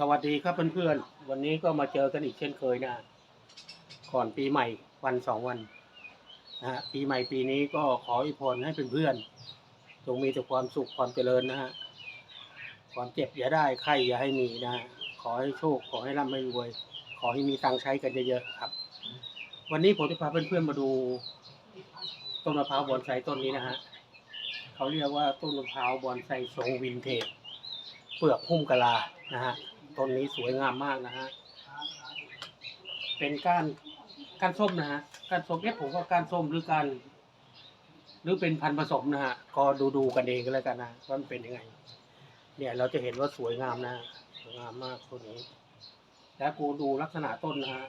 สวัสดีครับเพื่อนๆ วันนี้ก็มาเจอกันอีกเช่นเคยนะ ก่อนปีใหม่วันสองวันนะฮะปีใหม่ปีนี้ก็ขออวยพรให้เพื่อนๆจงมีแต่ความสุขความเจริญนะฮะความเจ็บอย่าได้ไข้อย่าให้มีนะฮะขอให้โชคขอให้ร่ำให้รวย ขอให้มีตังค์ใช้กันเยอะๆครับ วันนี้ผมจะพาเพื่อนๆมาดูต้นมะพร้าวบอนไซต้นนี้นะฮะเขาเรียกว่าต้นมะพร้าวบอนไซทรงวินเทจเปลือกหุ้มกะลานะฮะ ต้นนี้สวยงามมากนะฮะ เป็นก้านก้านส้มนะฮะก้านส้มเอ๊ะผมว่าก้านส้มหรือก้านหรือเป็นพันธุ์ผสมนะฮะ ก็ดูดูกันเองก็แล้วกันนะว่ามันเป็นยังไง เนี่ยเราจะเห็นว่าสวยงามนะสวยงามมากต้นนี้ แล้วกูดูลักษณะต้นนะฮะ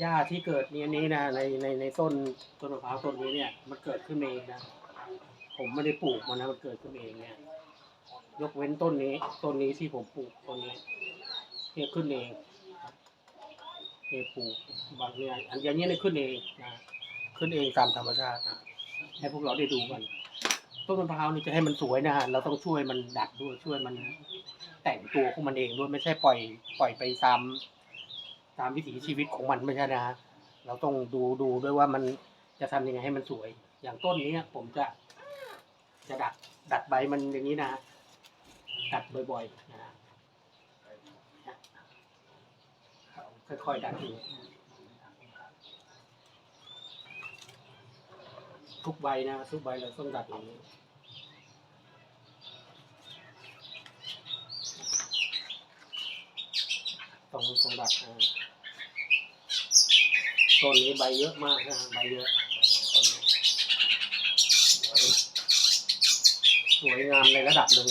หญ้าที่เกิดเนี้นี้นะในในในต้นต้นมะพร้าวต้นนี้เนี่ย มันเกิดขึ้นเองนะ ผมไม่ได้ปลูกมันนะมันเกิดขึ้นเองเนี่ย ยกเว้นต้นนี้ต้นนี้ที่ผมปลูกต้นนี้เนี่ยขึ้นเองเนี่ยปลูกบางเนี่ยอันอย่างนี้เนี่ยขึ้นเองนะขึ้นเองตามธรรมชาตินะให้พวกเราได้ดูกันต้นมะพร้าวนี่จะให้มันสวยนะฮะเราต้องช่วยมันดัดด้วยช่วยมันแต่งตัวของมันเองด้วยไม่ใช่ปล่อย ปล่อยไปตามตามวิถีชีวิตของมันไม่ใช่นะฮะเราต้องดูดูด้วยว่ามันจะทำยังไงให้มันสวย อย่างต้นนี้ผมจะ จะดัดดัดใบมันอย่างนี้นะ ดัดบ่อยๆนะฮะค่อยๆดัดดูทุกใบนะทุกใบเราต้องดัดอย่างนี้ต้องต้องดัดต้นนี้ใบเยอะมากนะใบเยอะสวยงามในระดับหนึ่ง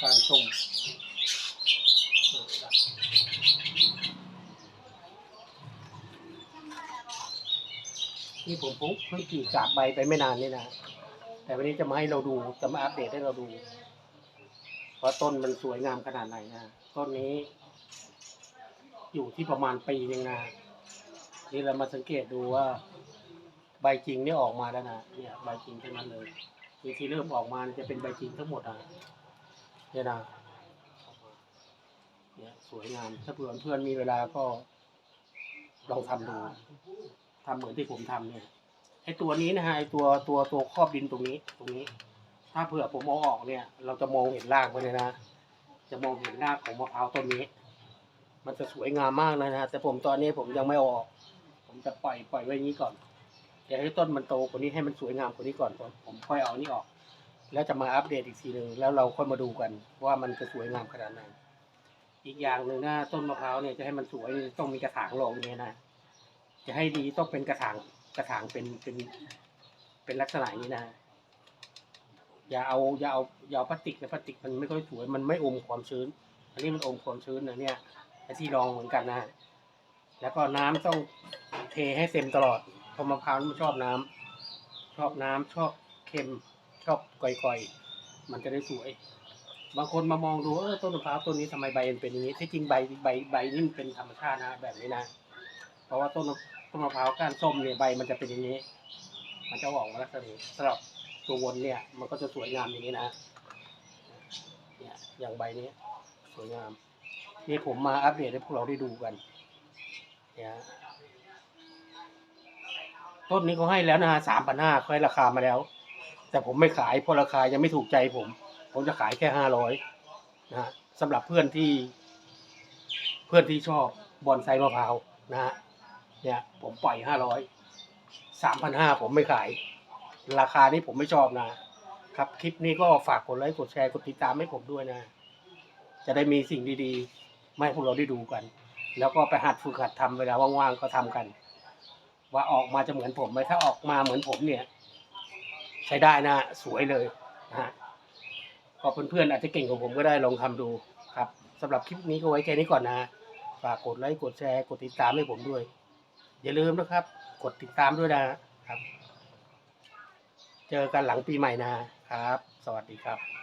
ครับ การส้มนี่ผมเพิ่งเพิ่งกรีจากใบไปไม่นานนี่นะ แต่วันนี้จะมาให้เราดู จะมาอัปเดตให้เราดู ว่าต้นมันสวยงามขนาดไหนนะ ต้นนี้ อยู่ที่ประมาณปีหนึงนะ นี่เรามาสังเกตดูว่า ใบจริงนี่ออกมาแล้วนะ เนี่ย ใบจริงทั้งนั้นเลยวิธีเริ่มออกมาจะเป็นใบจริงทั้งหมดอะ เนี่ยนะเนี่ยสวยงามถ้าเพื่อนเพื่อนมีเวลาก็ลองทำดูทำเหมือนที่ผมทำเนี่ยไอตัวนี้นะฮะไอตัวตัวตัวครอบดินตรงนี้ตรงนี้ ถ้าเผื่อผมเอาออกเนี่ย เราจะมองเห็นรากมันเลยนะจะมองเห็นรากของมะพร้าวต้นนี้ มันจะสวยงามมากเลยนะฮะแต่ผมตอนนี้ผมยังไม่ออก ผมจะปล่อยปล่อยไว้อย่างนี้ก่อนเดี๋ยวให้ต้นมันโตกว่านี้ให้มันสวยงามกว่านี้ก่อนผมผมค่อยเอานี่ออก แล้วจะมาอัปเดตอีกทีหนึ่งแล้วเราค่อยมาดูกัน ว่ามันจะสวยงามขนาดไหนอีกอย่างหนึ่งนะต้นมะพร้าวเนี่ยจะให้มันสวยต้องมีกระถางรองอย่างนี้นะจะให้ดีต้องเป็นกระถางกระถางเป็นเป็นเป็นลักษณะนี้นะ อย่าเอาอย่าเอาอย่าเอาพลาสติกนะพลาสติกมันไม่ค่อยสวยมันไม่อมความชื้น อันนี้มันอมความชื้นนะเนี่ยไอ้ที่รองเหมือนกันนะ แล้วก็น้ำต้องเทให้เต็มตลอดเพราะมะพร้าวมันชอบน้ำชอบน้ำชอบเค็ม ชอบก่อยๆ มันจะได้สวย บางคนมามองดูเออต้นมะพร้าวต้นนี้ทำไมใบมันเป็นอย่างนี้ที่จริงใบใบใบนี่มันเป็นธรรมชาตินะแบบนี้นะ เพราะว่าต้นต้นมะพร้าวก้านส้มเนี่ยใบมันจะเป็นอย่างนี้ มันจะออกมาลักษณะนี้สำหรับตัววนเนี่ย มันก็จะสวยงามอย่างนี้นะเนี่ยอย่างใบนี้สวยงามนี่ผมมาอัปเดตให้พวกเราได้ดูกันเนี่ยต้นนี้เขาให้แล้วนะฮะสามพันห้าเขาให้ราคามาแล้ว แต่ผมไม่ขายเพราะราคายังไม่ถูกใจผม ผมจะขายแค่ห้าร้อยนะฮะสำหรับเพื่อนที่ เพื่อนที่ชอบบอนไซมะพร้าวนะฮะเนี่ย ผมปล่อยห้าร้อยสามพันห้าผมไม่ขาย ราคานี้ผมไม่ชอบนะ ครับคลิปนี้ก็ฝากกดไลค์กดแชร์กดติดตามให้ผมด้วยนะ จะได้มีสิ่งดีๆมาให้พวกเราได้ดูกัน แล้วก็ไปหัดฝึกหัดทำเวลาว่างๆก็ทำกัน ว่าออกมาจะเหมือนผมไหมถ้าออกมาเหมือนผมเนี่ย ใช้ได้นะสวยเลยนะฮะก็เพื่อนๆอาจจะเก่งกว่าผมก็ได้ลองทำดูครับสำหรับคลิปนี้ก็ไว้แค่นี้ก่อนนะฝากกดไลค์กดแชร์กดติดตามให้ผมด้วย อย่าลืมนะครับ กดติดตามด้วยนะครับ เจอกันหลังปีใหม่นะครับ สวัสดีครับ